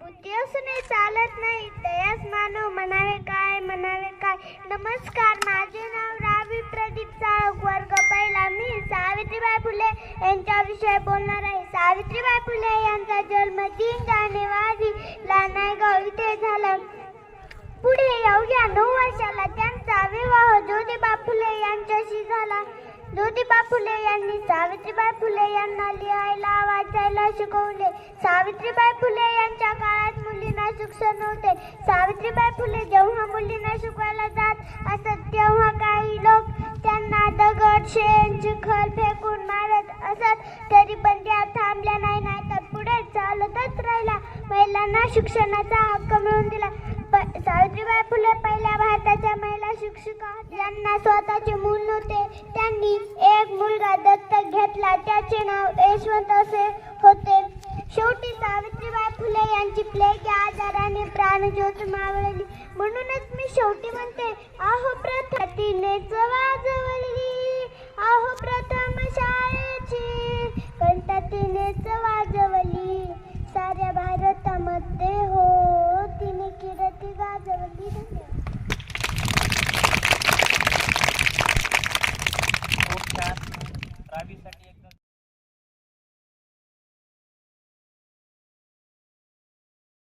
नाही दयास मानव म्हणावे काय म्हणावे काय. नमस्कार माझे नाव रावी प्रदीप चाळक वर्ग पहिला. मी सावित्रीबाई फुले यांच्याविषयी बोलणार आहे. सावित्रीबाई फुले यांचा जन्म तीन जानेवारी ला नायगाव इथे झाला. पुढे अवघ्या नऊ वर्ष त्यांचा विवाह ज्योतिबा फुले यांच्याशी झाला ज्योतिबा फुले यांनी सावित्रीबाई फुले यांना लिहायला वाचायला शिकवले. सावित्रीबाई फुले यांच्या काळात मुलींना शिक्षण नव्हते. सावित्रीबाई फुले जेव्हा मुलींना शिकवायला जात असत तेव्हा काही लोक त्यांना दगड शेण चिखल फेकून मारत असत. तरी पण त्या थांबल्या नाही नाही तर पुढे चालतच राहिला. महिलांना शिक्षणाचा हक्क मिळवून दिला. सावित्रीबाई फुले पहिल्या भारताच्या महिला शिक्षिका यांना स्वतःचे मूल त्याचे नाव यशवंत असे होते. शेवटी सावित्रीबाई फुले यांची प्लेग या आजाराने प्राणज्योत मावळली. म्हणूनच मी शेवटी म्हणते आहो प्रथा तिने वाजवली आहो प्रथम शाळेची. कंटा तिने